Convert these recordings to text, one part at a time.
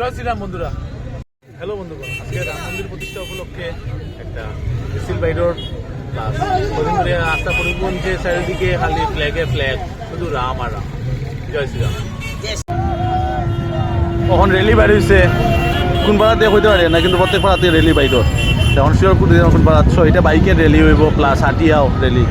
জয় শ্রীরাম বন্ধুরা। হ্যালো বন্ধুগণ আজকে রাম মন্দির প্রতিষ্ঠা উপলক্ষে একটা মিছিল বাইরোড প্লাস করিমপুরে আস্থা পরিবহন যে চারিদিকে খালি ফ্ল্যাগে ফ্ল্যাগ শুধু রাম আর রাম। জয় শ্রীরাম। তখন রেলি বাইর হয়েছে কোন পাড়াতে হইতে পারে? না কিন্তু প্রত্যেক পাড়াতে রেলি বাইর তখন শিওর কোন পাড়াত এটা বাইকের রেলি হইব প্লাস হাটিয়াও রেলি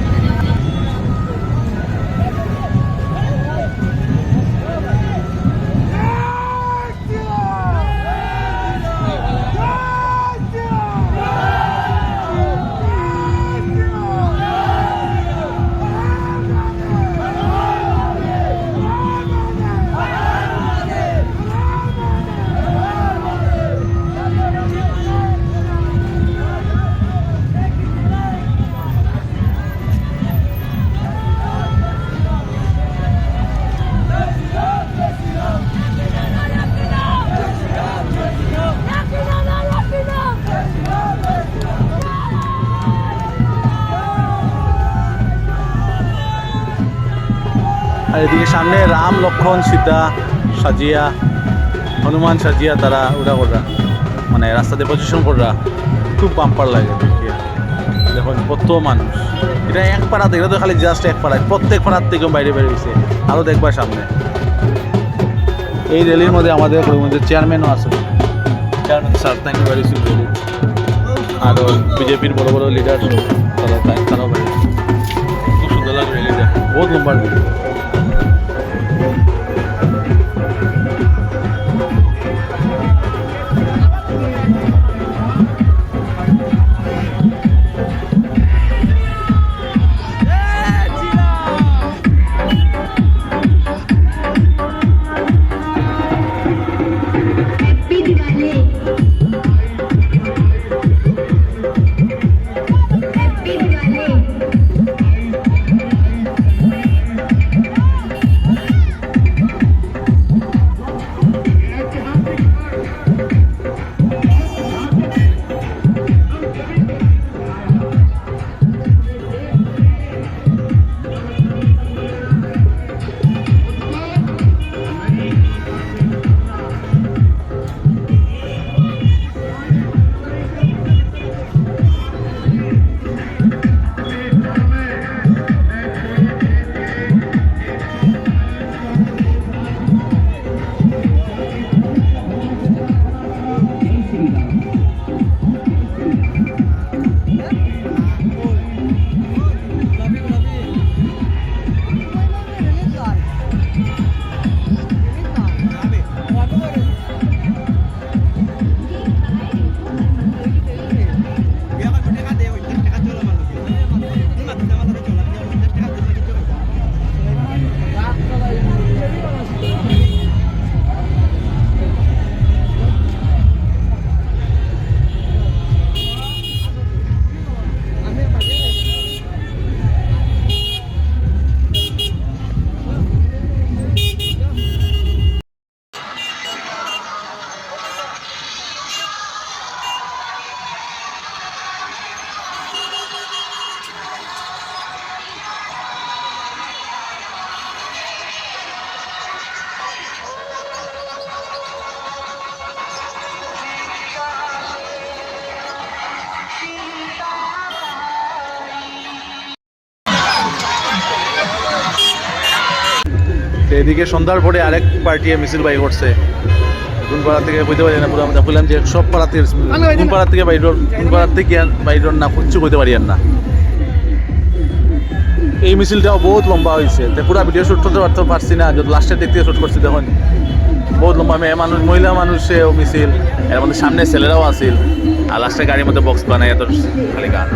এদিকে সামনে রাম লক্ষণ, সীতা সাজিয়া, হনুমান সাজিয়া তারা উড়া কররা। মানে রাস্তাতে পজিশন কররা। খুব বাম্পার লাগে দেখুন, কত মানুষ। এটা এক পাড়াতে, এটা তো খালি জাস্ট এক পাড়ায়। প্রত্যেক পাড়ার থেকে বাইরে বের হয়েছে আরও দেখবার সামনে। এই র্যালির মধ্যে আমাদের করিমগঞ্জের চেয়ারম্যানও আছে চেয়ারম্যান স্যার তাকে র্যালি আরও বিজেপির বড় বড় লিডার তারা, তারাও বেরিয়েছে খুব সুন্দর লাগে র্যালিটা বহুত লম্বা এদিকে সন্ধ্যার পরে আরেক পার্টি মিছিল বাই করছে। কোন পাড়া থেকে বুঝতে পারি না পুরো আমরা বললাম যে সব পাড়াতে কোন পাড়া থেকে বাইর কোন থেকে বাইর না কিচ্ছু করতে পারি না। এই মিছিলটাও বহুত লম্বা হয়েছে তো পুরো ভিডিও শ্যুট করতে পারতে পারছি না। যদি লাস্টের দিক থেকে শ্যুট করছি দেখুন। বহুত লম্বা মেয়ে মানুষ মহিলা মানুষেও মিছিল। এর মধ্যে সামনে ছেলেরাও আছিল। আর লাস্টে গাড়ির মধ্যে বক্স বানাই এত খালি গান।